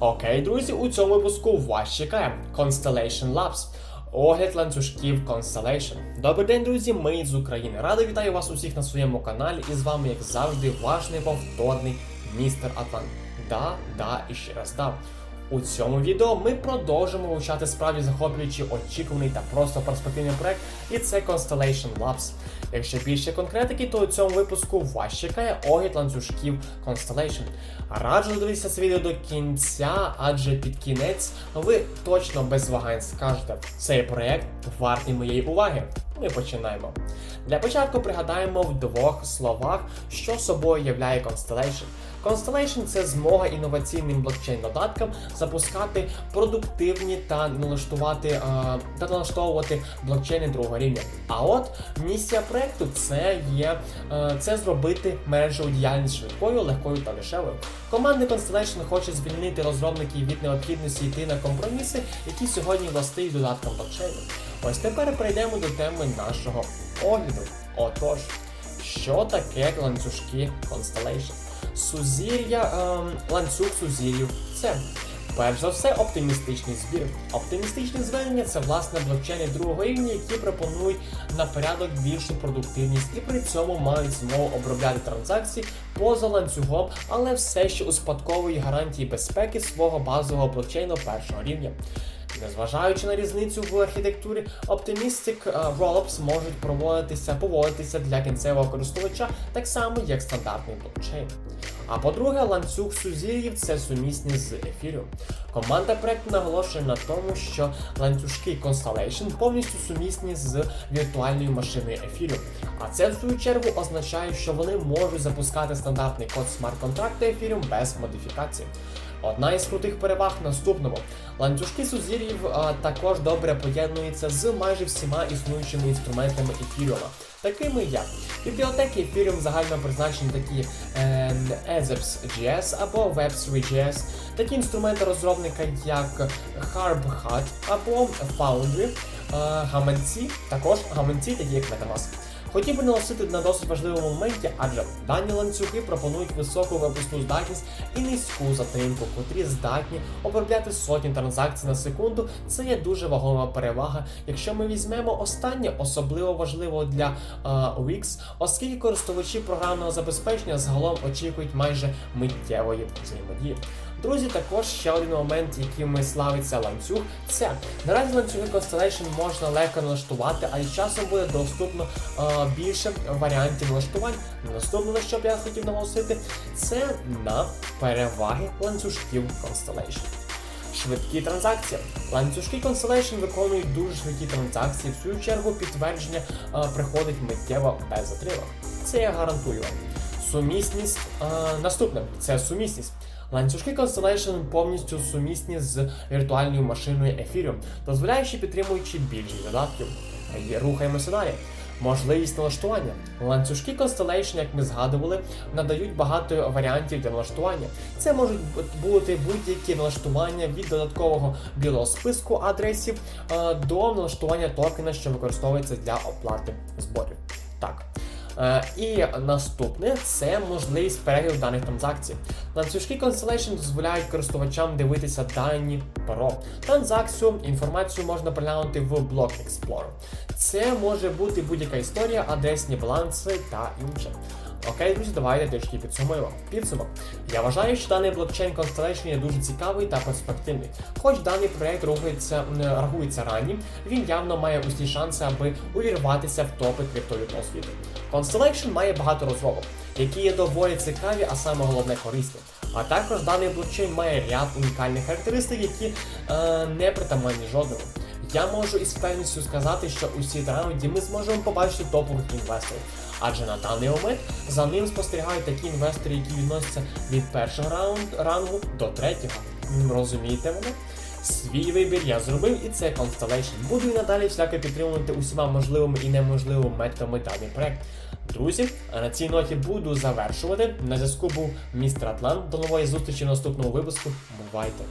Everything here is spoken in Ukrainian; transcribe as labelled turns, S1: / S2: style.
S1: Окей, друзі, у цьому випуску вас чекає Constellation Labs. Огляд ланцюжків Constellation. Добрий день, друзі! Ми з України. Радий вітаю вас усіх на своєму каналі. І з вами, як завжди, ваш неповторний містер Атлант. Да, да і ще раз да. У цьому відео ми продовжимо вивчати справді захоплюючий, очікуваний та просто перспективний проект, і це Constellation Labs. Якщо більше конкретики, то у цьому випуску вас чекає огляд ланцюжків Constellation. Раджу дивитися це відео до кінця, адже під кінець ви точно без вагань скажете, цей проект вартий моєї уваги. Ми починаємо. Для початку пригадаємо в двох словах, що собою являє Constellation. Constellation – це змога інноваційним блокчейн-додаткам запускати продуктивні та налаштувати е, та налаштовувати блокчейни другого рівня. А от місія проекту це є е, це зробити мережеву діяльність швидкою, легкою та дешевою. Команди Constellation хоче звільнити розробників від необхідності йти на компроміси, які сьогодні властиві додаткам блокчейну. Ось тепер перейдемо до теми нашого огляду. Отож, що таке ланцюжки Constellation? Сузір'я, ем, ланцюг сузір'їв це перш за все оптимістичний збір. Оптимістичні зведення це власне блокчейни другого рівня, які пропонують на порядок більшу продуктивність і при цьому мають змогу обробляти транзакції поза ланцюгом, але все ще успадковують гарантії безпеки свого базового блокчейну першого рівня. Незважаючи на різницю в архітектурі, Optimistic е, Rollups можуть проводитися, поводитися для кінцевого користувача так само, як стандартний блокчейн. А по-друге, ланцюг сузір'їв це сумісні з ефіром. Команда проекту наголошує на тому, що ланцюжки Constellation повністю сумісні з віртуальною машиною ефіру. А це в свою чергу означає, що вони можуть запускати стандартний код смарт-контракту ефіром без модифікацій. Одна із крутих переваг наступному. Ланцюжки сузір'їв також добре поєднуються з майже всіма існуючими інструментами ефіріума, такими як бібліотеки Ethereum загально призначені такі е, Ezeps.js або Web3.js, такі інструменти розробника як HarbHut або Foundry, е, гаманці, також гаманці, такі як MetaMask. Хотів би наголосити на досить важливому моменті, адже дані ланцюги пропонують високу випускну здатність і низьку затримку, котрі здатні обробляти сотні транзакцій на секунду. Це є дуже вагома перевага. Якщо ми візьмемо останнє, особливо важливо для е, Wix, оскільки користувачі програмного забезпечення загалом очікують майже миттєвої взаємодії. Друзі, також ще один момент, яким славиться ланцюг, це наразі ланцюги Constellation можна легко налаштувати, а із часом буде доступно е, більше варіантів налаштувань. Наступне, на що б я хотів наголосити, це на переваги ланцюжків Constellation. Швидкі транзакції. Ланцюжки Constellation виконують дуже швидкі транзакції. В свою чергу підтвердження е, приходить миттєво без затримок. Це я гарантую вам. Сумісність е, наступне це сумісність. Ланцюжки Constellation повністю сумісні з віртуальною машиною Ethereum, дозволяючи підтримуючи більшість додатків. Рухаємося далі. Можливість налаштування. Ланцюжки Constellation, як ми згадували, надають багато варіантів для налаштування. Це можуть бути будь-які налаштування від додаткового білого списку адресів е, до налаштування токена, що використовується для оплати зборів. Так. Е, І наступне це можливість перегляду даних транзакцій. Ланцюжки Constellation дозволяють користувачам дивитися дані про транзакцію. Інформацію можна переглянути в блок Explorer. Це може бути будь-яка історія, адресні баланси та інше. Окей, друзі, давайте трішки підсумуємо. Підсумок. Я вважаю, що даний блокчейн Constellation є дуже цікавий та перспективний. Хоч даний проект рухається, рахується раннім, він явно має усі шанси, аби увірватися в топи криптовалютного світу. Constellation має багато розробок, які є доволі цікаві, а саме головне корисні. А також даний блокчейн має ряд унікальних характеристик, які е, не притаманні жодному. Я можу із впевненістю сказати, що у цій раунді ми зможемо побачити топових інвесторів. Адже на даний момент за ним спостерігають такі інвестори, які відносяться від першого раунд, рангу до третього. Розумієте мене? Свій вибір я зробив, і це Constellation. Буду і надалі всяко підтримувати усіма можливими і неможливими методами даний проект. Друзі, на цій ноті буду завершувати. На зв'язку був містер Атлант. До нової зустрічі в наступному випуску. Бувайте!